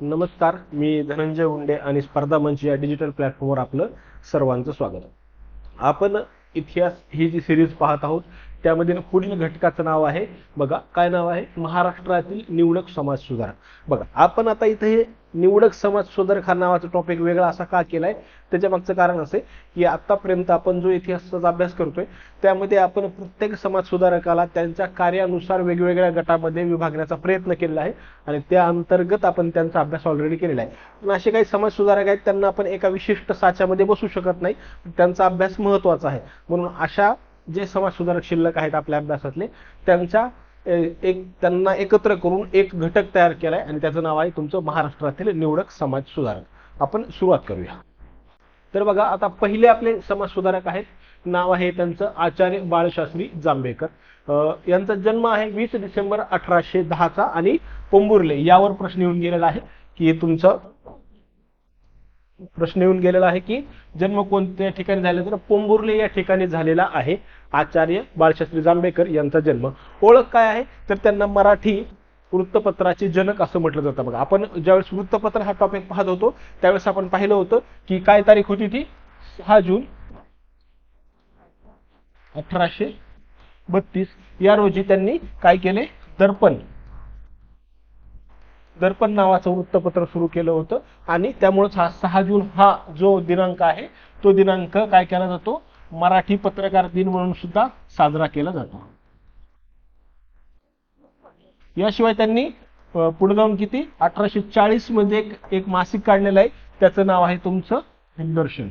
नमस्कार मी धनंजय हुंडे आणि स्पर्धा मंच या डिजिटल प्लॅटफॉर्मवर आपलं सर्वांचं स्वागत. आपण इतिहास ही जी सिरीज पाहत आहोत त्यामध्ये पुढील घटकाचं नाव आहे बघा काय नाव आहे? महाराष्ट्रातील निवडक समाज सुधारक बघा आपण आता इथे हे निवडक समाज सुधारक हा नावाचा टॉपिक वेगळा असा का केलाय त्याच्या मागचं कारण असे की आतापर्यंत आपण जो इतिहासाचा अभ्यास करतोय त्यामध्ये आपण प्रत्येक समाज सुधारकाला त्यांच्या कार्यानुसार वेगवेगळ्या गटामध्ये विभागण्याचा प्रयत्न केलेला आहे आणि त्या अंतर्गत आपण त्यांचा अभ्यास ऑलरेडी केलेला आहे. पण असे काही समाज सुधारक आहेत त्यांना आपण एका विशिष्ट साच्यामध्ये बसू शकत नाही त्यांचा अभ्यास महत्त्वाचा आहे. म्हणून अशा जे समाज सुधारक शिल्लक आहेत आपल्या अभ्यासातले त्यांच्या एक त्यांना एकत्र करून एक घटक तयार केलाय आणि त्याचं नाव आहे तुमचं महाराष्ट्रातील निवडक समाज सुधारक. आपण सुरुवात करूया. तर बघा आता पहिले आपले समाज सुधारक आहेत. नाव आहे त्यांचं आचार्य बाळशास्त्री जांभेकर. यांचा जन्म आहे वीस डिसेंबर अठराशे दहाचा आणि पोंबुर्ले यावर प्रश्न येऊन गेलेला आहे की तुमचं प्रश्न येऊन गेलेला आहे की जन्म कोणत्या ठिकाणी झाला तर पोंबुर्ले या ठिकाणी झालेला आहे. आचार्य बाळशास्त्री जांभेकर यांचा जन्म. ओळख काय आहे? तर त्यांना मराठी वृत्तपत्राचे जनक असं म्हटलं जातं बघा. आपण ज्यावेळेस वृत्तपत्र हा टॉपिक पाहत होतो त्यावेळेस आपण पाहिलं होतं की काय तारीख होती ती? सहा जून अठराशे बत्तीस. या रोजी त्यांनी काय केले? दर्पण दर्पण नावाचं वृत्तपत्र सुरू केलं होतं. आणि त्यामुळेच हा सहा जून हा जो दिनांक आहे तो दिनांक काय केला जातो? मराठी पत्रकार दिन म्हणून सुद्धा साजरा केला जातो. याशिवाय त्यांनी पुढे जाऊन किती? अठराशे चाळीसमध्ये एक एक मासिक काढलेलं आहे. त्याचं नाव आहे तुमचं दिग्दर्शन.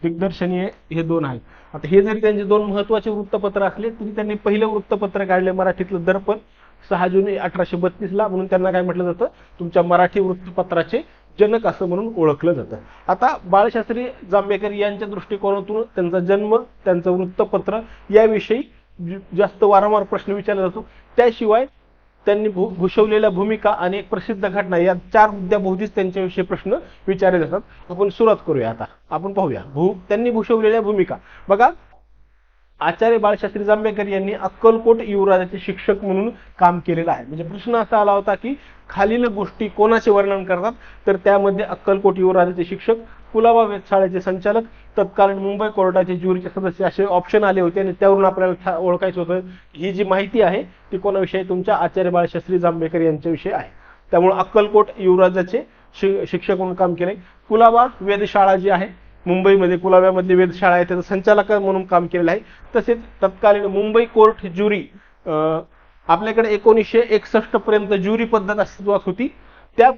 दिग्दर्शन हे हे दोन आहेत. आता हे जरी त्यांचे दोन महत्त्वाचे वृत्तपत्र असले तरी त्यांनी पहिलं वृत्तपत्र काढले मराठीतलं दर्पण. सहा जून अठराशे बत्तीसला म्हणून त्यांना काय म्हटलं जातं? तुमच्या मराठी वृत्तपत्राचे जनक असं म्हणून ओळखलं जातं. आता बाळशास्त्री जांभेकर यांच्या दृष्टिकोनातून त्यांचा जन्म त्यांचं वृत्तपत्र याविषयी जास्त वारंवार प्रश्न विचारला जातो. त्याशिवाय त्यांनी भू भूषवलेल्या भूमिका आणि एक प्रसिद्ध घटना या चार मुद्द्याभोवतीच त्यांच्याविषयी प्रश्न विचारले जातात. आपण सुरुवात करूया आता. आपण पाहूया. भू त्यांनी भूषवलेल्या भूमिका. बघा आचार्य बाळशास्त्री जांभेकर यांनी अक्कलकोट युवराजाचे शिक्षक म्हणून काम केलेलं आहे. म्हणजे प्रश्न असा आला होता की खालील गोष्टी कोणाचे वर्णन करतात? तर त्यामध्ये अक्कलकोट युवराजाचे शिक्षक कुलाबा वेधशाळेचे संचालक तत्कालीन मुंबई कोर्टाचे ज्युरीचे सदस्य असे ऑप्शन आले होते आणि त्यावरून आपल्याला ओळखायचं होतं. ही जी माहिती आहे ती कोणाविषयी? तुमच्या आचार्य बाळशास्त्री जांभेकर यांच्याविषयी आहे. त्यामुळे अक्कलकोट युवराजाचे शि- शिक्षक म्हणून काम केले कुलाबा वेधशाळा जी आहे मुंबईमध्ये कुलाव्यामधली वेधशाळा आहे त्याचं संचालक म्हणून काम केलेलं आहे. तसेच तत्कालीन मुंबई कोर्ट ज्युरी आपल्याकडे एकोणीसशे एकसष्ट पर्यंत ज्युरी पद्धत अस्तित्वात होती. त्या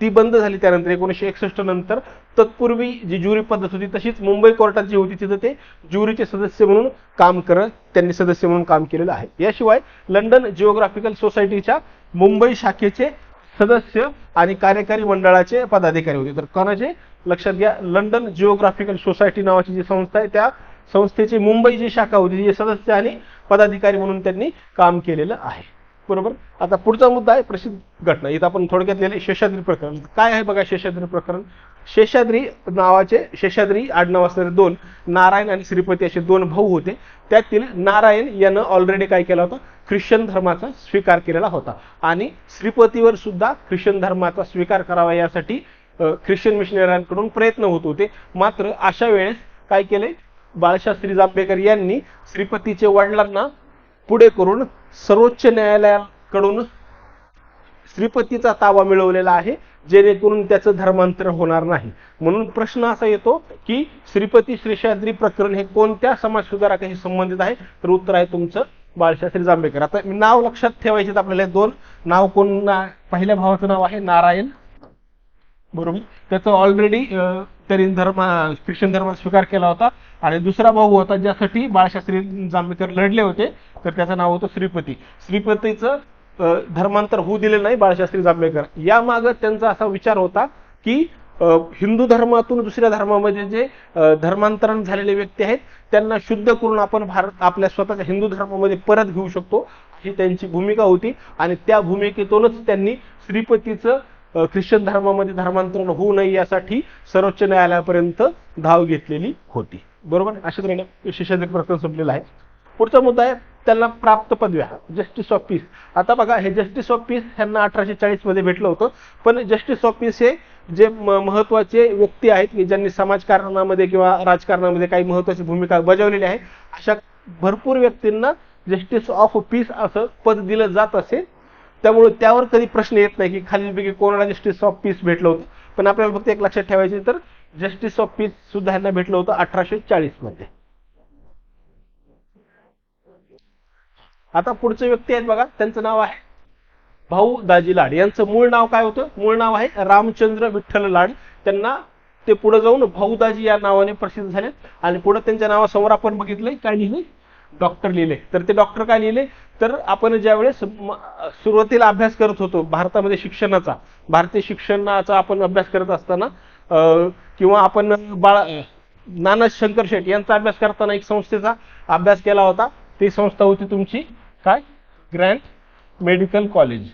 ती बंद झाली त्यानंतर एकोणीसशे एकसष्ट नंतर. तत्पूर्वी जी ज्युरी पद्धत होती तशीच मुंबई कोर्टात जी होती तिथं ते ज्युरीचे सदस्य म्हणून काम करत त्यांनी सदस्य म्हणून काम केलेलं आहे. याशिवाय लंडन जिओग्राफिकल सोसायटीच्या मुंबई शाखेचे सदस्य आणि कार्यकारी मंडळाचे पदाधिकारी होते. तर कोणाचे? लक्षात घ्या लंडन जिओग्राफिकल सोसायटी नावाची जी संस्था आहे त्या संस्थेची मुंबई जी शाखा होती जे सदस्य आणि पदाधिकारी म्हणून त्यांनी काम केलेलं आहे. बरोबर? आता पुढचा मुद्दा आहे प्रसिद्ध घटना. इथं आपण थोडक्यात लिहिले शेषाद्री प्रकरण. काय आहे बघा शेषाद्री प्रकरण? शेषाद्री नावाचे शेषाद्री आडनाव असणारे दोन नारायण आणि श्रीपती असे दोन भाऊ होते. त्यातील नारायण यानं ऑलरेडी काय केला होता? ख्रिश्चन धर्माचा स्वीकार केलेला होता. आणि श्रीपतीवर सुद्धा ख्रिश्चन धर्माचा स्वीकार करावा यासाठी ख्रिश्चन मिशनऱ्यांकडून प्रयत्न होत होते. मात्र अशा वेळेस काय केले? बाळशास्त्री जांभेकर यांनी श्रीपतीचे वडिलांना पुढे करून सर्वोच्च न्यायालयाकडून श्रीपतीचा ताबा मिळवलेला आहे जेणेकरून त्याचं धर्मांतर होणार नाही. म्हणून प्रश्न असा येतो की श्रीपती श्रीशाद्री प्रकरण हे कोणत्या समाज सुधारकाशी संबंधित आहे? तर उत्तर आहे तुमचं बाळशास्त्री जांभेकर. आता नाव लक्षात ठेवायचे आपल्याला दोन. नाव कोण? ना- पहिल्या भावाचं नाव आहे नारायण बरोबर त्याचं ऑलरेडी त्यांनी धर्म ख्रिश्चन धर्मात स्वीकार केला होता. आणि दुसरा भाऊ होता ज्यासाठी बाळशास्त्री जांभेकर लढले होते तर त्याचं नाव होतं श्रीपती. श्रीपतीचं धर्मांतर होऊ दिले नाही बाळशास्त्री जांभेकर. यामाग त्यांचा असा विचार होता की हिंदू धर्मातून दुसऱ्या धर्मामध्ये जे धर्मांतरण झालेले व्यक्ती आहेत त्यांना शुद्ध करून आपण भारत आपल्या स्वतःच्या हिंदू धर्मामध्ये परत घेऊ शकतो ही त्यांची भूमिका होती. आणि त्या भूमिकेतूनच त्यांनी श्रीपतीचं ख्रिश्चन धर्मामध्ये धर्मांतरण होऊ नये यासाठी सर्वोच्च न्यायालयापर्यंत धाव घेतलेली होती. बरोबर? अशा तऱ्हेने शेषाद्री प्रकरण संपलेलं आहे. पुढचा मुद्दा आहे त्यांना प्राप्त पदव्या जस्टिस ऑफ पीस आता बघा हे जस्टिस ऑफ पीस ह्यांना अठराशे चाळीसमध्ये भेटलं होतं. पण जस्टिस ऑफ पीस हे जे म- महत्त्वाचे व्यक्ती आहेत की ज्यांनी समाजकारणामध्ये किंवा राजकारणामध्ये काही महत्वाची भूमिका बजावलेली आहे अशा भरपूर व्यक्तींना जस्टिस ऑफ पीस असं पद दिलं जात असे त्यामुळे त्यावर कधी प्रश्न येत नाही की खालीलपैकी कोणाला जस्टिस ऑफ पीस भेटलं होतं. पण आपल्याला फक्त एक लक्षात ठेवायचे तर जस्टिस ऑफ पीस सुद्धा ह्यांना भेटलं होतं अठराशे चाळीसमध्ये. आता पुढचे व्यक्ती आहेत बघा त्यांचं नाव आहे भाऊ दाजी लाड. यांचं मूळ नाव काय होतं? मूळ नाव आहे रामचंद्र विठ्ठल लाड. त्यांना ते पुढे जाऊन भाऊदाजी या नावाने प्रसिद्ध झाले आणि पुढे त्यांच्या नावासमोर आपण बघितलंय काय लिहिलंय डॉक्टर लिहिले. तर ते डॉक्टर काय लिहिले? तर आपण ज्यावेळेस म- सुरुवातीला अभ्यास करत होतो भारतामध्ये शिक्षणाचा भारतीय शिक्षणाचा आपण अभ्यास करत असताना किंवा आपण बाळा नाना शंकर शेट यांचा अभ्यास करताना एक संस्थेचा अभ्यास केला होता. ती संस्था होती तुमची काय? Grand medical college.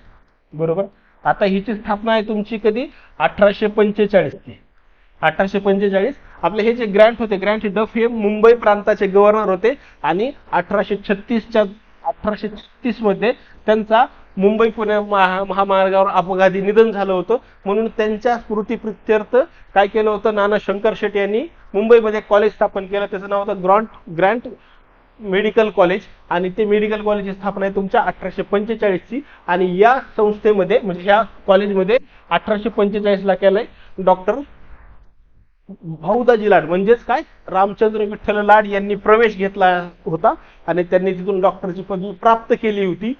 बरोबर? आता हिची स्थापना आहे तुमची कधी? अठराशे पंचेचाळीस ची अठराशे पंचेचाळीस. आपले हे जे ग्रँट होते ग्रँट हे डफ हे मुंबई प्रांताचे गव्हर्नर होते आणि अठराशे छत्तीसच्या अठराशे छत्तीसमध्ये त्यांचा मुंबई पुणे महा- महामार्गावर अपघाती निधन झालं होतं. म्हणून त्यांच्या स्मृतीप्रित्यर्थ काय केलं होतं? नाना शंकर शेट्टी यांनी मुंबईमध्ये कॉलेज स्थापन केलं. त्याचं नाव होतं ग्रॉन्ट ग्रँट मेडिकल कॉलेज आणि ते मेडिकल कॉलेजची स्थापना आहे तुमच्या अठराशे पंचेचाळीसची आणि या संस्थेमध्ये म्हणजे या कॉलेजमध्ये अठराशे पंचेचाळीसला केलं केलंय डॉक्टर भाऊदाजी लाड. म्हणजेच काय? रामचंद्र विठ्ठल लाड यांनी प्रवेश घेतला होता आणि त्यांनी तिथून डॉक्टरची पदवी प्राप्त केली होती.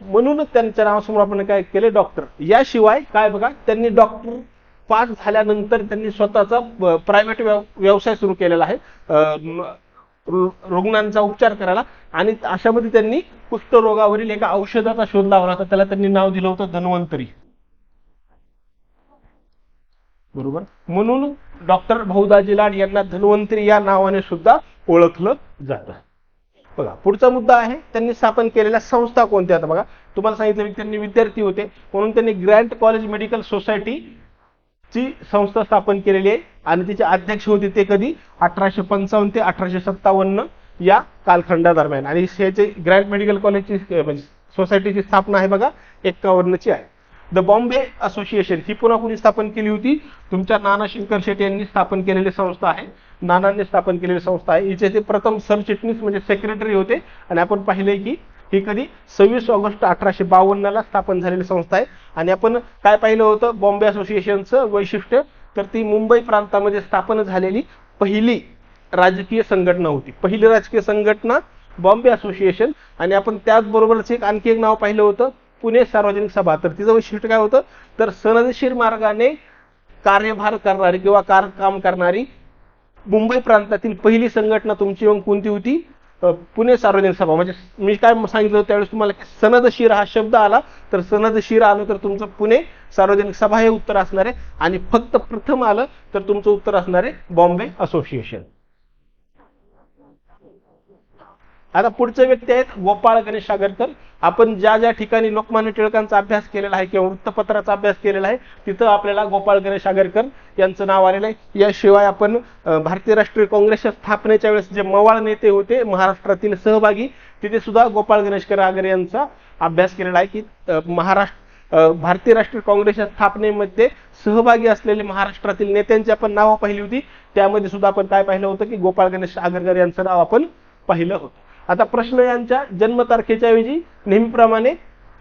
म्हणूनच त्यांच्या नावासमोर आपण काय केले? डॉक्टर. याशिवाय काय बघा त्यांनी डॉक्टर पास झाल्यानंतर त्यांनी स्वतःचा प्रायव्हेट व्यवसाय सुरू केलेला आहे. रुग्णांचा उपचार करायला. आणि अशामध्ये त्यांनी कुष्ठरोगावरील एका औषधाचा शोध लावला होता. त्याला त्यांनी नाव दिलं होतं धन्वंतरी. बरोबर? म्हणून डॉक्टर भाऊदाजी लाड यांना धन्वंतरी या नावाने सुद्धा ओळखलं जातं. बघा पुढचा मुद्दा आहे त्यांनी स्थापन केलेल्या संस्था कोणत्या आता बघा तुम्हाला सांगितलं की त्यांनी विद्यार्थी होते म्हणून त्यांनी ग्रँट कॉलेज मेडिकल सोसायटी ची संस्था स्थापन केलेली आहे आणि तिचे अध्यक्ष होते ते कधी? अठराशे पंचावन्न ते अठराशे सत्तावन्न या कालखंडादरम्यान. आणि ह्याचे ग्रँड मेडिकल कॉलेजची म्हणजे सोसायटीची स्थापना आहे बघा एक्कावन्नची आहे. द बॉम्बे असोसिएशन ही पुन्हा कुणी स्थापन केली होती. तुमच्या नाना शंकर शेट्टी यांनी स्थापन केलेली संस्था आहे. नानांनी स्थापन केलेली संस्था आहे. हिचे ते प्रथम सरचिटणीस म्हणजे सेक्रेटरी होते. आणि आपण पाहिलंय की ही कधी सव्वीस ऑगस्ट अठराशे बावन्नला स्थापन झालेली संस्था आहे. आणि आपण काय पाहिलं होतं? बॉम्बे असोसिएशनचं वैशिष्ट्य तर ती मुंबई प्रांतामध्ये स्थापन झालेली पहिली राजकीय संघटना होती. पहिली राजकीय संघटना बॉम्बे असोसिएशन आणि आपण त्याचबरोबरच एक आणखी एक नाव पाहिलं होतं. पुणे सार्वजनिक सभा. तर तिचं वैशिष्ट्य काय होतं? तर सनदशीर मार्गाने कार्यभार करणारी किंवा कार काम करणारी मुंबई प्रांतातील पहिली संघटना तुमची मग कोणती होती? पुणे सार्वजनिक सभा. म्हणजे मी काय सांगितलं होतं त्यावेळेस तुम्हाला सनदशीर हा शब्द आला. तर सनदशीर आलं तर तुमचं पुणे सार्वजनिक सभा हे उत्तर असणार आहे. आणि फक्त प्रथम आलं तर तुमचं उत्तर असणार आहे बॉम्बे असोसिएशन. आता पुढचे व्यक्ती आहेत गोपाळ गणेश आगरकर. आपण ज्या ज्या ठिकाणी लोकमान्य टिळकांचा अभ्यास केलेला आहे किंवा वृत्तपत्राचा अभ्यास केलेला आहे तिथं आपल्याला गोपाळ गणेश आगरकर यांचं नाव आलेलं आहे. याशिवाय आपण भारतीय राष्ट्रीय काँग्रेसच्या स्थापनेच्या वेळेस जे मवाळ नेते होते महाराष्ट्रातील सहभागी तिथे सुद्धा गोपाळ गणेशकर आगर यांचा अभ्यास केलेला आहे की महाराष्ट्र भारतीय राष्ट्रीय काँग्रेसच्या स्थापनेमध्ये सहभागी असलेले महाराष्ट्रातील नेत्यांची आपण नावं पाहिली होती. त्यामध्ये सुद्धा आपण काय पाहिलं होतं की गोपाळ गणेश आगरकर यांचं नाव आपण पाहिलं होतं. आता प्रश्न यांच्या जन्मतारखेच्या ऐवजी नेहमीप्रमाणे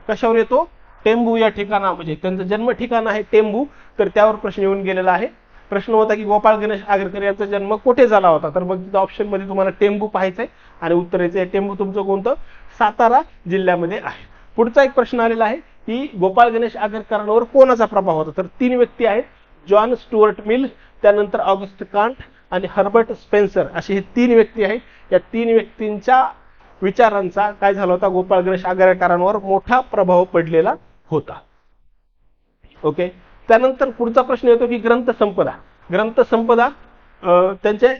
कशावर येतो? टेंबू या ठिकाणा म्हणजे त्यांचं जन्म ठिकाण आहे टेंबू. तर त्यावर प्रश्न येऊन गेलेला आहे. प्रश्न होता की गोपाळ गणेश आगरकर यांचा जन्म कुठे झाला होता? तर मग तिथं ऑप्शनमध्ये तुम्हाला टेंबू पाहायचंय आणि उत्तर यायचंय. टेंबू तुमचं कोणतं? सातारा जिल्ह्यामध्ये आहे. पुढचा एक प्रश्न आलेला आहे की गोपाळ गणेश आगरकरांवर कोणाचा प्रभाव होता? तर तीन व्यक्ती आहेत. जॉन स्टुअर्ट मिल त्यानंतर ऑगस्ट कांट आणि हर्बर्ट स्पेन्सर असे हे तीन व्यक्ती आहेत. या तीन व्यक्तींच्या विचारांचा काय झाला होता? गोपाळ गणेश आगरकरांवर मोठा प्रभाव पडलेला होता. ओके त्यानंतर पुढचा प्रश्न येतो की ग्रंथसंपदा. ग्रंथसंपदा त्यांचे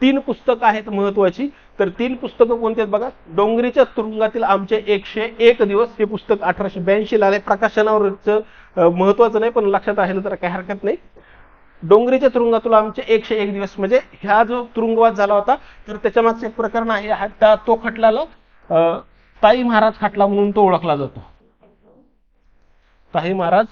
तीन पुस्तकं आहेत महत्वाची. तर तीन पुस्तकं कोणती आहेत बघा? डोंगरीच्या तुरुंगातील आमचे एकशे एक दिवस हे पुस्तक अठराशे ब्याऐंशी ला आले. प्रकाशनावरचं महत्वाचं नाही पण लक्षात आहे तर काही हरकत नाही. डोंगरीच्या तुरुंगातून आमचे एकशे एक दिवस म्हणजे ह्या जो तुरुंगवास झाला होता तर त्याच्या मागचं एक प्रकरण आहे हा त्या- तो खटल्याला अं, ताई महाराज खटला म्हणून तो ओळखला जातो. ताई महाराज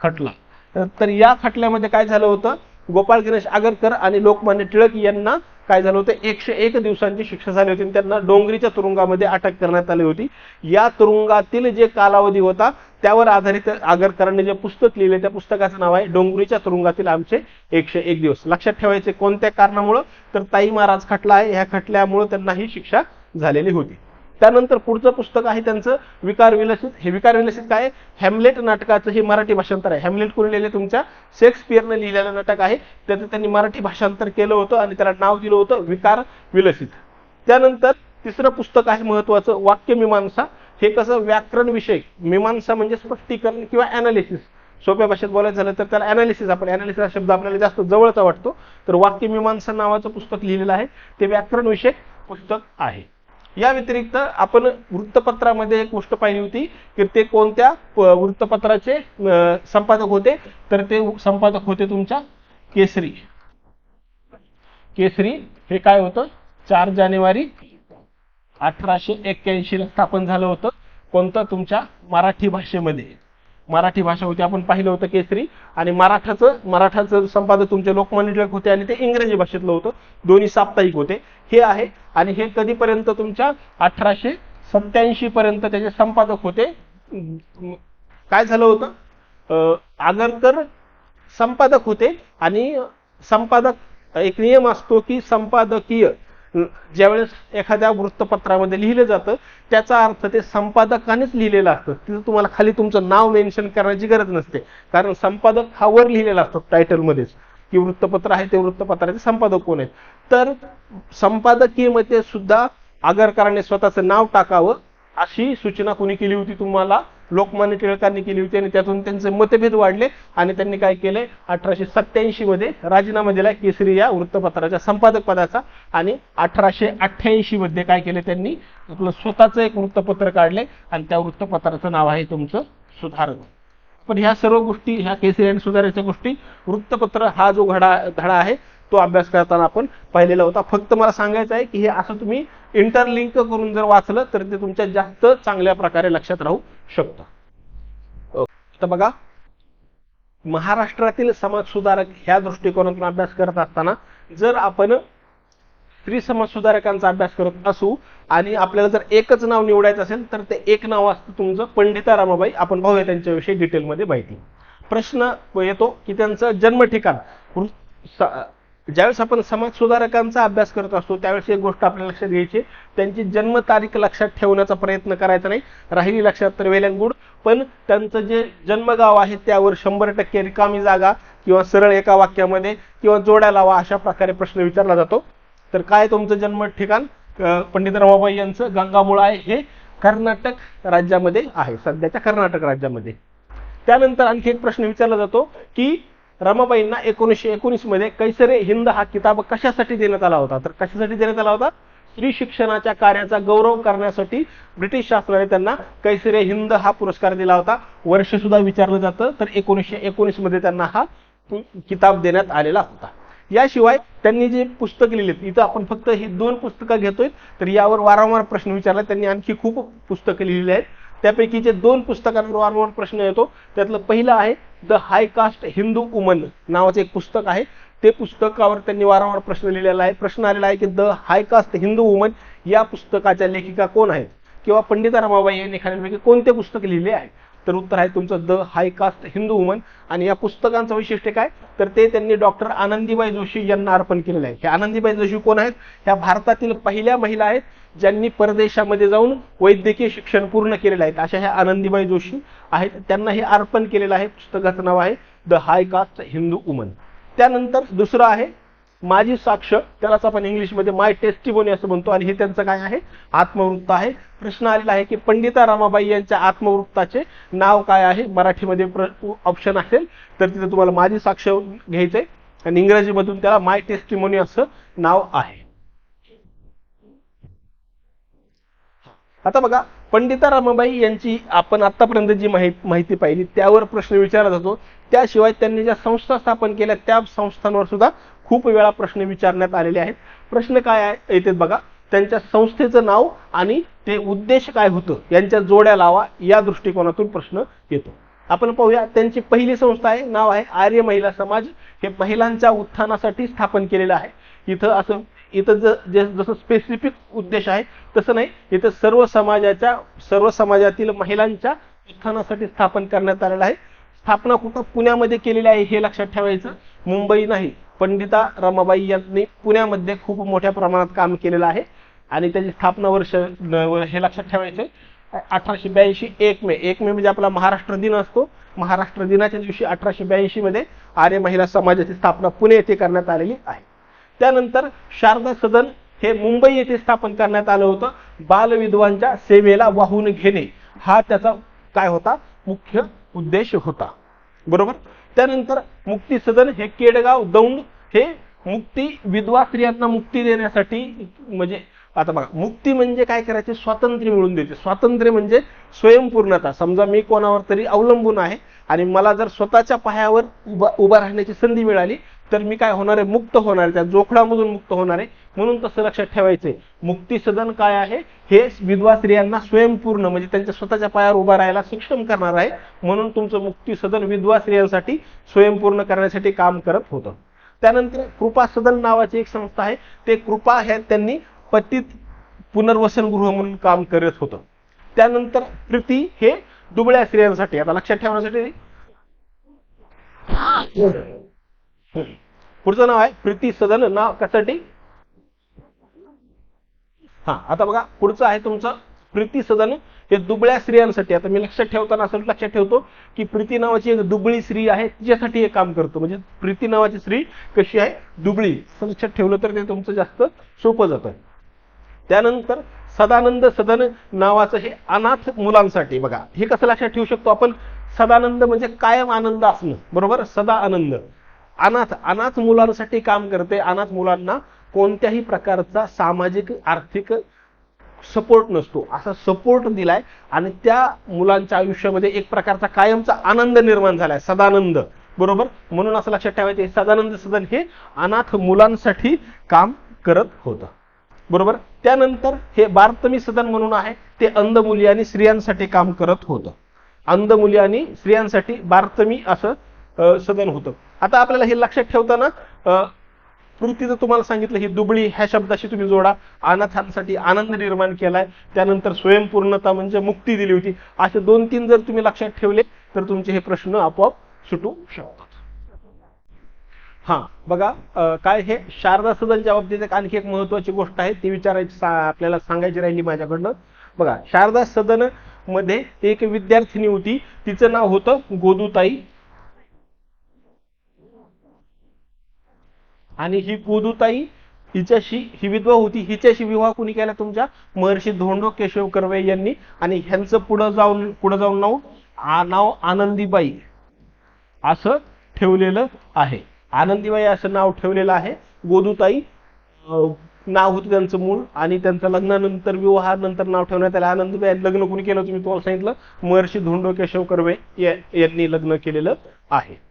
खटला. तर- तर या खटल्यामध्ये काय झालं होतं गोपाळ गणेश आगरकर आणि लोकमान्य टिळक यांना काय झालं होतं? एकशे एक दिवसांची शिक्षा झाली होती आणि त्यांना डोंगरीच्या तुरुंगामध्ये अटक करण्यात आली होती. या तुरुंगातील जे कालावधी होता त्यावर आधारित आगरकरांनी जे पुस्तक लिहिले त्या पुस्तकाचं नाव आहे डोंगरीच्या तुरुंगातील आमचे एकशे एक दिवस. लक्षात ठेवायचे कोणत्या कारणामुळं? तर ताई महाराज खटला आहे. ह्या खटल्यामुळं त्यांना ही शिक्षा झालेली होती. त्यानंतर पुढचं पुस्तक आहे त्यांचं विकार विलसित. हे विकार विलसित काय? हॅमलेट नाटकाचं हे मराठी भाषांतर आहे. हॅमलेट कोणी लिहिले तुमच्या शेक्सपियरने लिहिलेलं नाटक आहे. त्याचं त्यांनी मराठी भाषांतर केलं होतं आणि त्याला नाव दिलं होतं विकार विलसित. त्यानंतर तिसरं पुस्तक आहे महत्वाचं वाक्यमीमांसा हे कसं? व्याकरण विषय मीमांसा म्हणजे स्पष्टीकरण किंवा अनालिसिस सोप्या भाषेत बोलायचं झालं तर त्याला अनालिसिस आपण अनालिसिस हा शब्द आपल्याला जास्त जवळचा वाटतो. तर वाक्यमीमांसा नावाचं पुस्तक लिहिलेलं आहे. ते व्याकरण विषय पुस्तक आहे. या व्यतिरिक्त आपण वृत्तपत्रामध्ये एक गोष्ट पाहिली होती की ते कोणत्या प- वृत्तपत्राचे संपादक होते? तर ते संपादक होते तुमच्या केसरी. केसरी हे काय होतं? चार जानेवारी अठराशे एक्क्याऐंशी ला स्थापन झालं होतं कोणतं? तुमच्या मराठी भाषेमध्ये. मराठी भाषा होती. आपण पाहिलं होतं केसरी आणि मराठाचं मराठाचं संपादक तुमचे लोकमान्य टिळक होते आणि ते इंग्रजी भाषेतलं होतं. दोन्ही साप्ताहिक होते. हे आहे. आणि हे कधीपर्यंत तुमच्या अठराशे सत्याऐंशी पर्यंत त्याचे संपादक होते? काय झालं होतं? आगरकर संपादक होते आणि संपादक एक नियम असतो की संपादकीय. ज्यावेळेस एखाद्या वृत्तपत्रामध्ये लिहिलं जातं त्याचा अर्थ ते संपादकानेच लिहिलेलं असतं. तिथं तुम्हाला खाली तुमचं नाव मेन्शन करण्याची गरज नसते. कारण संपादक हा वर लिहिलेला असतो टायटलमध्येच. की वृत्तपत्र आहे ते वृत्तपत्राचे संपादक कोण आहेत? तर संपादकीयमध्ये सुद्धा आगरकरांनी स्वतःचं नाव टाकावं अशी सूचना कोणी केली होती तुम्हाला? लोकमान्य टिळकांनी केली होती आणि त्यातून त्यांचे मतभेद वाढले आणि त्यांनी काय केले? अठराशे सत्याऐंशी मध्ये राजीनामा दिला केसरी या वृत्तपत्राच्या संपादक पदाचा आणि अठराशे अठ्ठ्याऐंशी मध्ये काय केले त्यांनी? आपलं स्वतःचं एक वृत्तपत्र काढले आणि त्या वृत्तपत्राचं नाव आहे तुमचं सुधारण. पण ह्या सर्व गोष्टी ह्या केसरी आणि सुधाराच्या गोष्टी वृत्तपत्र हा जो घडा धडा आहे तो अभ्यास करताना आपण पाहिलेला होता. फक्त मला सांगायचं आहे की हे असं तुम्ही इंटरलिंक करून जर वाचलं तर ते तुमच्या जास्त चांगल्या प्रकारे लक्षात राहू शकतो. तर बघा महाराष्ट्रातील समाज सुधारक ह्या दृष्टिकोनातून अभ्यास करत असताना जर आपण स्त्री समाज सुधारकांचा अभ्यास करत असू आणि आपल्याला जर एकच नाव निवडायचं असेल तर ते एक नाव असतं तुमचं पंडिता रामाबाई. आपण पाहूया त्यांच्याविषयी डिटेलमध्ये माहिती. प्रश्न येतो की त्यांचं जन्म ठिकाण ज्यावेळेस आपण समाज सुधारकांचा अभ्यास करत असतो त्यावेळेस एक गोष्ट आपल्या लक्षात घ्यायची त्यांची जन्मतारीख लक्षात ठेवण्याचा प्रयत्न करायचा नाही. राहिली लक्षात तर वेल गुड पण त्यांचं जे जन्मगाव आहे त्यावर शंभर टक्के रिकामी जागा किंवा सरळ एका वाक्यामध्ये किंवा जोड्या लावा अशा प्रकारे प्रश्न विचारला जातो. तर काय तुमचं जन्म ठिकाण? पंडित रमाबाई यांचं गंगामुळा आहे. हे कर्नाटक राज्यामध्ये आहे. सध्याच्या कर्नाटक राज्यामध्ये. त्यानंतर आणखी एक प्रश्न विचारला जातो की रमाबाईंना एकोणीसशे एकोणीसमध्ये कैसरे हिंद हा किताब कशासाठी देण्यात आला होता? तर कशासाठी देण्यात आला होता? स्त्री शिक्षणाच्या कार्याचा गौरव करण्यासाठी ब्रिटिश शासनाने त्यांना कैसरे हिंद हा पुरस्कार दिला होता. वर्ष सुद्धा विचारलं जातं तर एकोणीसशे एकोणीसमध्ये त्यांना हा किताब देण्यात आलेला होता. याशिवाय त्यांनी जे पुस्तक लिहिलेत इथं आपण फक्त ही दोन पुस्तकं घेतोय तर यावर वारंवार प्रश्न विचारला त्यांनी आणखी खूप पुस्तकं लिहिलेली आहेत. त्यापैकीचे दोन पुस्तकांवर वारंवार प्रश्न येतो त्यातलं पहिलं आहे the high caste Hindu woman नावाचं एक पुस्तक आहे. ते पुस्तकावर त्यांनी वारंवार प्रश्न लिहिलेला आहे. प्रश्न आलेला आहे की the high caste Hindu woman या पुस्तकाच्या लेखिका कोण आहेत? किंवा पंडिता रमाबाई यांनी खालीलपैकी कोणते पुस्तक लिहिले आहे? तर उत्तर आहे तुमचं the high caste Hindu woman. आणि या पुस्तकांचं वैशिष्ट्य काय? तर ते त्यांनी डॉक्टर आनंदीबाई जोशी यांना अर्पण केलेलं आहे. हे आनंदीबाई जोशी कोण आहेत? ह्या भारतातील पहिल्या महिला आहेत ज्यांनी परदेशामध्ये जाऊन वैद्यकीय शिक्षण पूर्ण केलेलं आहे. अशा ह्या आनंदीबाई जोशी आहेत. त्यांना हे अर्पण केलेलं आहे. पुस्तकाचं नाव आहे the high caste Hindu woman. त्यानंतर दुसरं आहे माझी साक्ष त्यालाच आपण इंग्लिशमध्ये माय टेस्टिमोनी असं म्हणतो. आणि हे त्यांचं काय आहे? आत्मवृत्त आहे. प्रश्न आलेला आहे की पंडिता रामाबाई यांच्या आत्मवृत्ताचे नाव काय आहे? मराठीमध्ये ऑप्शन असेल तर तिथे तुम्हाला माझी साक्ष घ्यायचंय. आणि इंग्रजीमधून त्याला माय टेस्टिमोनी असं नाव आहे. आता बघा पंडिता रामाबाई यांची आपण आतापर्यंत जी माहिती पाहिली त्यावर प्रश्न विचारला जातो. त्याशिवाय त्यांनी ज्या संस्था स्थापन केल्या त्या संस्थांवर सुद्धा खूप वेळा प्रश्न विचारण्यात आलेले आहेत. प्रश्न काय आहे? येतात बघा. त्यांच्या संस्थेचं नाव आणि ते उद्देश काय होतं? यांच्या जोड्या लावा या दृष्टिकोनातून प्रश्न येतो. आपण पाहूया त्यांची पहिली संस्था आहे नाव आहे आर्य महिला समाज. हे महिलांच्या उत्थानासाठी स्थापन केलेलं आहे. इथं असं इथं ज जे जसं स्पेसिफिक उद्देश आहे तसं नाही. इथं सर्व समाजाच्या सर्व समाजातील महिलांच्या उत्थानासाठी स्थापन करण्यात आलेलं आहे. स्थापना कुठं पुण्यामध्ये केलेली आहे हे लक्षात ठेवायचं. मुंबई नाही. पंडिता रमाबाई यांनी पुण्यामध्ये खूप मोठ्या प्रमाणात काम केलेलं आहे. आणि त्याची स्थापना वर्ष हे लक्षात ठेवायचं अठराशे ब्याऐंशी एक मे. एक मे म्हणजे आपला महाराष्ट्र दिन असतो. महाराष्ट्र दिनाच्या दिवशी अठराशे ब्याऐंशी मध्ये आर्य महिला समाजाची स्थापना पुणे येथे करण्यात आलेली आहे. त्यानंतर शारदा सदन हे मुंबई येथे स्थापन करण्यात आलं होतं. बालविधवांच्या सेवेला वाहून घेणे. हा त्याचा काय होता? मुख्य उद्देश होता. बरोबर? त्यानंतर मुक्ती सदन हे केडगाव दौंड हे मुक्ती विधवा स्त्रियांना मुक्ती देण्यासाठी म्हणजे आता बघा मुक्ती म्हणजे काय करायचे? स्वातंत्र्य मिळवून देते स्वातंत्र्य म्हणजे स्वयंपूर्णता. समजा मी कोणावर तरी अवलंबून आहे आणि मला जर स्वतःच्या पायावर उभा उभा राहण्याची संधी मिळाली तर मी काय होणार आहे? मुक्त होणार आहे. त्या जोखडामधून मुक्त होणार आहे. म्हणून तसं लक्षात ठेवायचंय. मुक्ती सदन काय आहे? हे विधवा स्त्रियांना स्वयंपूर्ण म्हणजे त्यांच्या स्वतःच्या पायावर उभा राहायला सक्षम करणार आहे. म्हणून तुमचं मुक्ती सदन विधवा स्त्रियांसाठी स्वयंपूर्ण करण्यासाठी काम करत होतं. त्यानंतर कृपा सदन नावाची एक संस्था आहे. ते कृपा हे त्यांनी पतित पुनर्वसनगृह म्हणून काम करत होतं. त्यानंतर प्रीती हे दुबळ्या स्त्रियांसाठी आता लक्षात ठेवण्यासाठी पुढचं नाव आहे प्रीती सदन नाव कशासाठी हा आता बघा पुढचं आहे तुमचं प्रीती सदन. हे दुबळ्या स्त्रियांसाठी आता मी लक्षात ठेवताना असं लक्षात ठेवतो की प्रीती नावाची एक दुबळी स्त्री आहे तिच्यासाठी हे काम करतो. म्हणजे प्रीती नावाची स्त्री कशी आहे? दुबळी. लक्षात ठेवलं तर ते तुमचं जास्त सोपं जातं. त्यानंतर सदानंद सदन नावाचं हे अनाथ मुलांसाठी बघा. हे कसं लक्षात ठेवू शकतो आपण? सदानंद म्हणजे कायम आनंद असणं. बरोबर? सदा आनंद अनाथ अनाथ मुलांसाठी काम करते. अनाथ मुलांना कोणत्याही प्रकारचा सामाजिक आर्थिक सपोर्ट नसतो. असा सपोर्ट दिलाय आणि त्या मुलांच्या आयुष्यामध्ये एक प्रकारचा कायमचा आनंद निर्माण झालाय. सदानंद. बरोबर? म्हणून असं लक्षात ठेवायचं सदानंद सदन हे अनाथ मुलांसाठी काम करत होतं. बरोबर? त्यानंतर हे बारतमी सदन म्हणून आहे ते अंध मुली आणि स्त्रियांसाठी काम करत होतं. अंध मुली आणि स्त्रियांसाठी बारतमी असं सदन होतं. आता आपल्याला हे लक्षात ठेवताना अ, कृतीचं तुम्हाला सांगितलं ही दुबळी ह्या शब्दाशी तुम्ही जोडा. अनाथांसाठी आनंद निर्माण केलाय. त्यानंतर स्वयंपूर्णता म्हणजे मुक्ती दिली होती. असे दोन तीन जर तुम्ही लक्षात ठेवले तर तुमचे हे प्रश्न आपोआप सुटू शकतात. हा बघा काय हे? शारदा सदनच्या बाबतीत एक आणखी एक महत्वाची गोष्ट आहे. ती विचारायची सा- आपल्याला सांगायची राहिली माझ्याकडनं. बघा शारदा सदनमध्ये एक विद्यार्थिनी होती. तिचं नाव होतं गोदूताई आणि ही गोदूताई हिच्याशी ही विधवा होती हिच्याशी विवाह कुणी केला तुमच्या? महर्षी धोंडो केशव कर्वे यांनी. आणि ह्यांचं पुढं जाऊन पुढं जाऊन नाव आ- नाव आनंदीबाई. असं ठेवलेलं आहे. आनंदीबाई असं नाव ठेवलेलं आहे. गोदूताई नाव होतं त्यांचं मूळ. आणि त्यांचं लग्नानंतर विवाहानंतर नाव ठेवण्यात आलं. आनंदीबाई लग्न कुणी केलं? तुम्ही तुम्हाला सांगितलं. महर्षी धोंडो केशव कर्वे या- यांनी लग्न केलेलं आहे.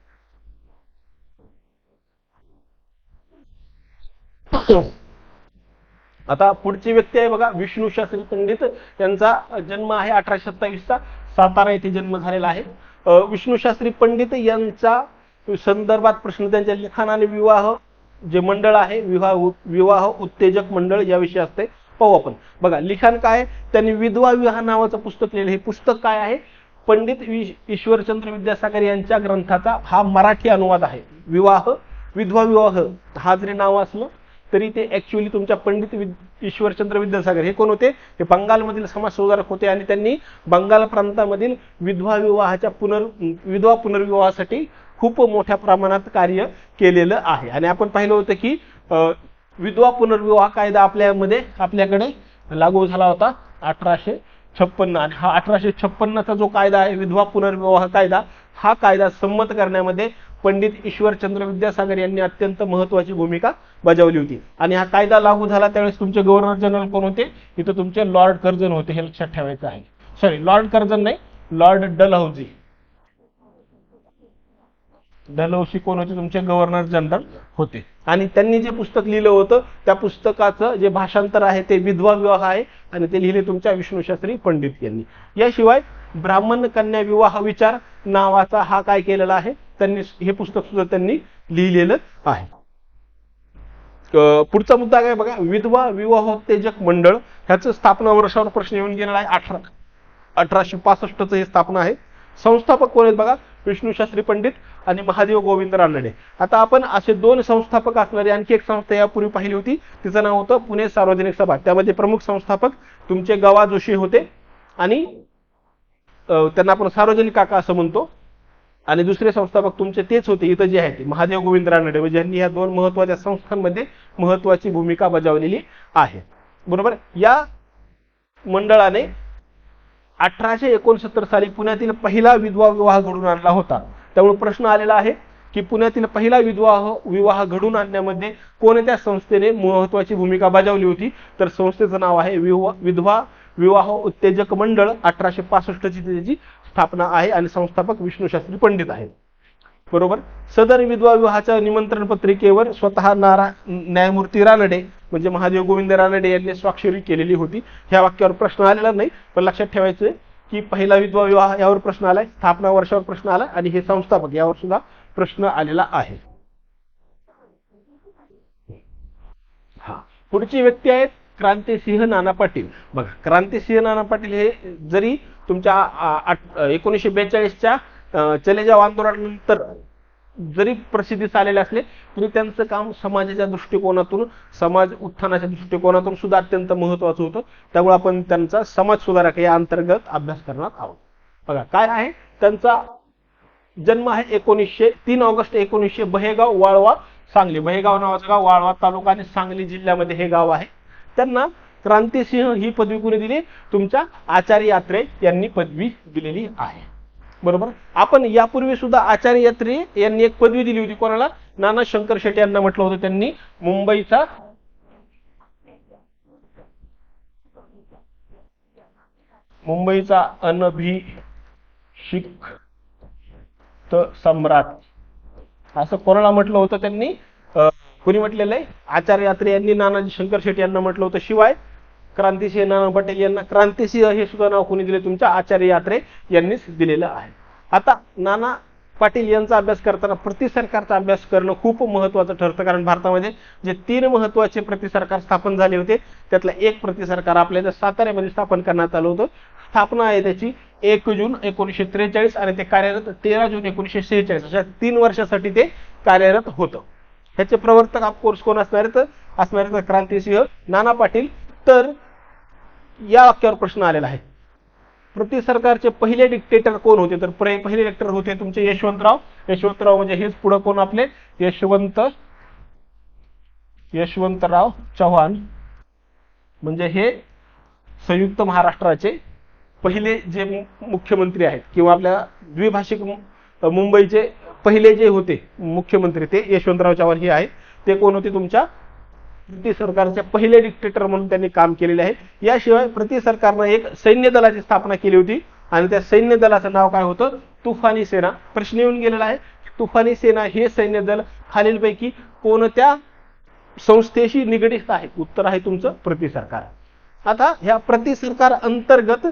आता पुढची व्यक्ती आहे बघा विष्णू शास्त्री पंडित. त्यांचा जन्म आहे अठराशे सत्तावीसचा. सातारा येथे जन्म झालेला आहे. विष्णू शास्त्री पंडित यांचा संदर्भात प्रश्न त्यांच्या लिखाण आणि विवाह जे मंडळ आहे विवाह विवाह उत्तेजक मंडळ याविषयी असते. पाहू आपण. बघा लिखाण काय त्यांनी विधवा विवाह नावाचं पुस्तक लिहिलं हे पुस्तक काय आहे? पंडित वि- ईश्वरचंद्र विद्यासागर यांच्या ग्रंथाचा हा मराठी अनुवाद आहे. विवाह विधवा विवाह हा जरी नाव असलं तरी ते ऍक्च्युअली तुमच्या पंडित ईश्वरचंद्र विद्यासागर हे कोण होते? हे बंगालमधील समाज सुधारक होते आणि त्यांनी बंगाल प्रांतामधील विधवा विवाहाच्या पुनर् विधवा पुनर्विवाहासाठी खूप मोठ्या प्रमाणात कार्य केलेलं आहे. आणि आपण पाहिलं होतं की विधवा पुनर्विवाह कायदा आपल्यामध्ये आपल्याकडे लागू झाला होता अठराशे छप्पन्न. आणि हा अठराशे छप्पन्नचा जो कायदा आहे विधवा पुनर्विवाह कायदा हा कायदा संमत करण्यामध्ये पंडित ईश्वरचंद्र विद्यासागर यांनी अत्यंत महत्वाची भूमिका बजावली होती. आणि हा कायदा लागू झाला त्यावेळेस तुमचे गव्हर्नर जनरल कोण होते? इथं तुमचे लॉर्ड कर्जन होते हे लक्षात ठेवायचं आहे. सॉरी लॉर्ड कर्जन नाही लॉर्ड डलहौजी. डलहौसी कोण होते? तुमचे गव्हर्नर जनरल होते. आणि त्यांनी जे पुस्तक लिहिलं होतं त्या पुस्तकाचं जे भाषांतर आहे ते विधवा विवाह आहे आणि ते लिहिले तुमच्या विष्णूशास्त्री पंडित यांनी. याशिवाय ब्राह्मण कन्या विवाह विचार नावाचा हा काय केलेला आहे? त्यांनी हे पुस्तक सुद्धा त्यांनी लिहिलेलं आहे. पुढचा मुद्दा काय बघा? विधवा विवाहोत्तेजक मंडळ ह्याचं स्थापना वर्षावर प्रश्न येऊन गेलेला आहे. अठरा अठराशे पासष्टचं हे स्थापना आहे. संस्थापक कोण आहेत बघा? विष्णूशास्त्री पंडित आणि महादेव गोविंद रानडे. आता आपण असे दोन संस्थापक असणारी आणखी एक संस्था यापूर्वी पाहिली होती. तिचं नाव होतं पुणे सार्वजनिक सभा. त्यामध्ये प्रमुख संस्थापक तुमचे गवा जोशी होते आणि त्यांना आपण सार्वजनिक काका असं म्हणतो. आणि दुसरे संस्थापक तुमचे तेच होते इथं जे आहे ते. महादेव गोविंद रानडे ज्यांनी या दोन महत्त्वाच्या संस्थांमध्ये महत्वाची भूमिका बजावलेली आहे. बरोबर? या मंडळाने अठराशे एकोणसत्तर साली पुण्यातील पहिला विधवा विवाह घडून आणला होता. त्यामुळे प्रश्न आलेला आहे की पुण्यातील पहिला विधवाह विवाह घडून आणण्यामध्ये कोणत्या संस्थेने महत्वाची भूमिका बजावली होती? तर संस्थेचं नाव आहे विवा विधवा विवाह उत्तेजक मंडळ अठराशे पासष्टची त्याची स्थापना आहे आणि संस्थापक विष्णूशास्त्री पंडित आहेत. बरोबर? सदर विधवा विवाहाच्या निमंत्रण पत्रिकेवर स्वतः नारा न्यायमूर्ती रानडे म्हणजे महादेव गोविंद रानडे यांनी स्वाक्षरी केलेली होती. ह्या वाक्यावर प्रश्न आलेला नाही पण लक्षात ठेवायचं की पहिला विधवा विवाह यावर प्रश्न आलाय स्थापना वर्षावर प्रश्न आला आणि हे संस्थापक यावर सुद्धा प्रश्न आलेला आहे. हा. पुढची व्यक्ती आहेत क्रांतिसिंह नाना पाटील. बघा क्रांतिसिंह नाना पाटील हे जरी तुमच्या आठ- एकोणीसशे बेचाळीसच्या चले जाव आंदोलनानंतर जरी प्रसिद्धीस आलेले असले तरी त्यांचं काम समाजाच्या दृष्टिकोनातून समाज उत्थानाच्या दृष्टिकोनातून सुद्धा अत्यंत महत्वाचं होतं. त्यामुळे आपण त्यांचा समाज सुधारक या अंतर्गत अभ्यास करणार आहोत. बघा काय आहे? त्यांचा जन्म आहे एकोणीसशे तीन ऑगस्ट एकोणीसशे बहेगाव वाळवा सांगली. बहेगाव नावाचं गाव वाळवा तालुका आणि सांगली जिल्ह्यामध्ये हे गाव आहे. त्यांना क्रांतिसिंह ही पदवी कोणी दिली? तुमच्या आचार्य यात्रे यांनी पदवी दिलेली आहे. बरोबर? आपण यापूर्वी सुद्धा आचार्य यात्रे यांनी एक पदवी दिली होती. कोणाला? नाना शंकर शेट्टी यांना म्हटलं होतं त्यांनी. मुंबईचा मुंबईचा अनभिषिक्त सम्राट. असं कोणाला म्हटलं होतं त्यांनी? कोणी म्हटलेलं आहे? आचार्य यात्रे यांनी नानाजी शंकर शेट्टी यांना म्हटलं होतं शिवाय. क्रांतिसिंह नाना पटेल यांना क्रांतिसिंह हे सुद्धा नाव कोणी दिले? तुमच्या आचार्य यात्रे यांनीच दिलेलं आहे. आता नाना पाटील यांचा अभ्यास करताना प्रतिसरकारचा अभ्यास करणं खूप महत्वाचं ठरतं. कारण भारतामध्ये जे तीन महत्त्वाचे प्रतिसरकार स्थापन झाले होते त्यातला एक प्रतिसरकार आपल्या इथं साताऱ्यामध्ये स्थापन करण्यात आलं होतं. स्थापना आहे त्याची एक जून एकोणीसशे त्रेचाळीस आणि ते कार्यरत तेरा जून एकोणीसशे शेहेचाळीस अशा तीन वर्षासाठी ते कार्यरत होतं. ह्याचे प्रवर्तक ऑफकोर्स कोण असणार आहेत असणार आहेत क्रांतिसिंह नाना पाटील. तर या वाक्यावर प्रश्न आलेला आहे. प्रति सरकारचे पहिले डिक्टेटर कोण होते? तर पहिले डिक्टेटर होते तुमचे यशवंतराव. यशवंतराव म्हणजे हेच पुढे कोण आपले? यशवंत यशवंतराव चव्हाण. म्हणजे हे संयुक्त महाराष्ट्राचे पहिले जे मुख्यमंत्री आहेत किंवा आपल्या द्विभाषिक मुंबईचे पहिले जे होते मुख्यमंत्री ते यशवंतराव चव्हाण हे आहेत. ते कोण होते तुमच्या? प्रति सरकारचे पहिले डिक्टेटर म्हणून त्यांनी काम केलेले आहे. याशिवाय प्रति सरकारनं एक सैन्य दलाची स्थापना केली होती आणि त्या सैन्य दलाचं नाव काय होतं? तुफानी सेना. प्रश्न येऊन गेलेला आहे. तुफानी सेना हे सैन्य दल खालीलपैकी कोणत्या संस्थेशी निगडीत आहे? उत्तर आहे तुमचं प्रति सरकार. आता ह्या प्रति सरकार अंतर्गत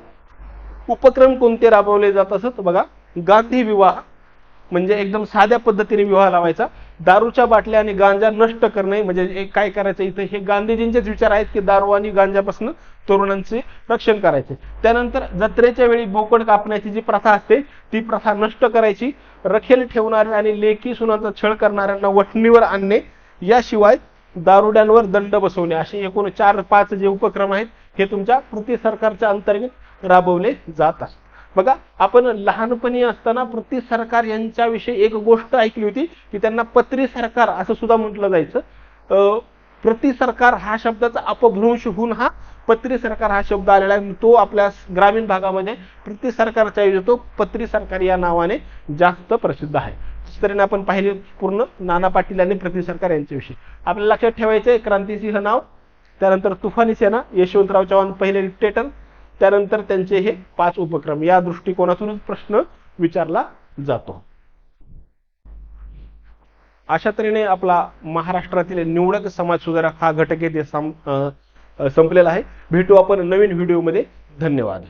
उपक्रम कोणते राबवले जात असत? बघा गांधी विवाह. म्हणजे एकदम साध्या पद्धतीने विवाह लावायचा. दारूच्या बाटल्या आणि गांजा नष्ट करणे म्हणजे काय करायचं इथं? हे गांधीजींचेच विचार आहेत की दारू आणि गांजापासून तरुणांचे रक्षण करायचे. त्यानंतर जत्रेच्या वेळी बोकड कापण्याची जी प्रथा असते ती प्रथा नष्ट करायची. रखेल ठेवणारे आणि लेखी सुनाचा छळ करणाऱ्यांना वठणीवर आणणे. याशिवाय दारुड्यांवर दंड बसवणे. असे एकूण चार पाच जे उपक्रम आहेत हे तुमच्या कृती सरकारच्या अंतर्गत राबवले जात असतात बघा आपण लहानपणी असताना प्रति सरकार यांच्याविषयी एक गोष्ट ऐकली होती की त्यांना पत्री सरकार असं सुद्धा म्हटलं जायचं. प्रति सरकार हा शब्दाचा अपभ्रंश होऊन हा पत्री सरकार हा शब्द आलेला आहे. तो आपल्या ग्रामीण भागामध्ये प्रति सरकारच्या ऐवजी तो पत्री सरकार या नावाने जास्त प्रसिद्ध आहे. तशा तऱ्हेने आपण पाहिले पूर्ण नाना पाटील आणि प्रति सरकार यांच्याविषयी. आपल्याला लक्षात ठेवायचं आहे क्रांतिसिंह नाव त्यानंतर तुफानी सेना यशवंतराव चव्हाण पहिले डिक्टेटर त्यानंतर त्यांचे हे पाच उपक्रम या दृष्टिकोनातूनच प्रश्न विचारला जातो. अशा तऱ्हेने आपला महाराष्ट्रातील निवडक समाज सुधारक हा घटक येथे संपलेला आहे. भेटू आपण नवीन व्हिडिओमध्ये. धन्यवाद.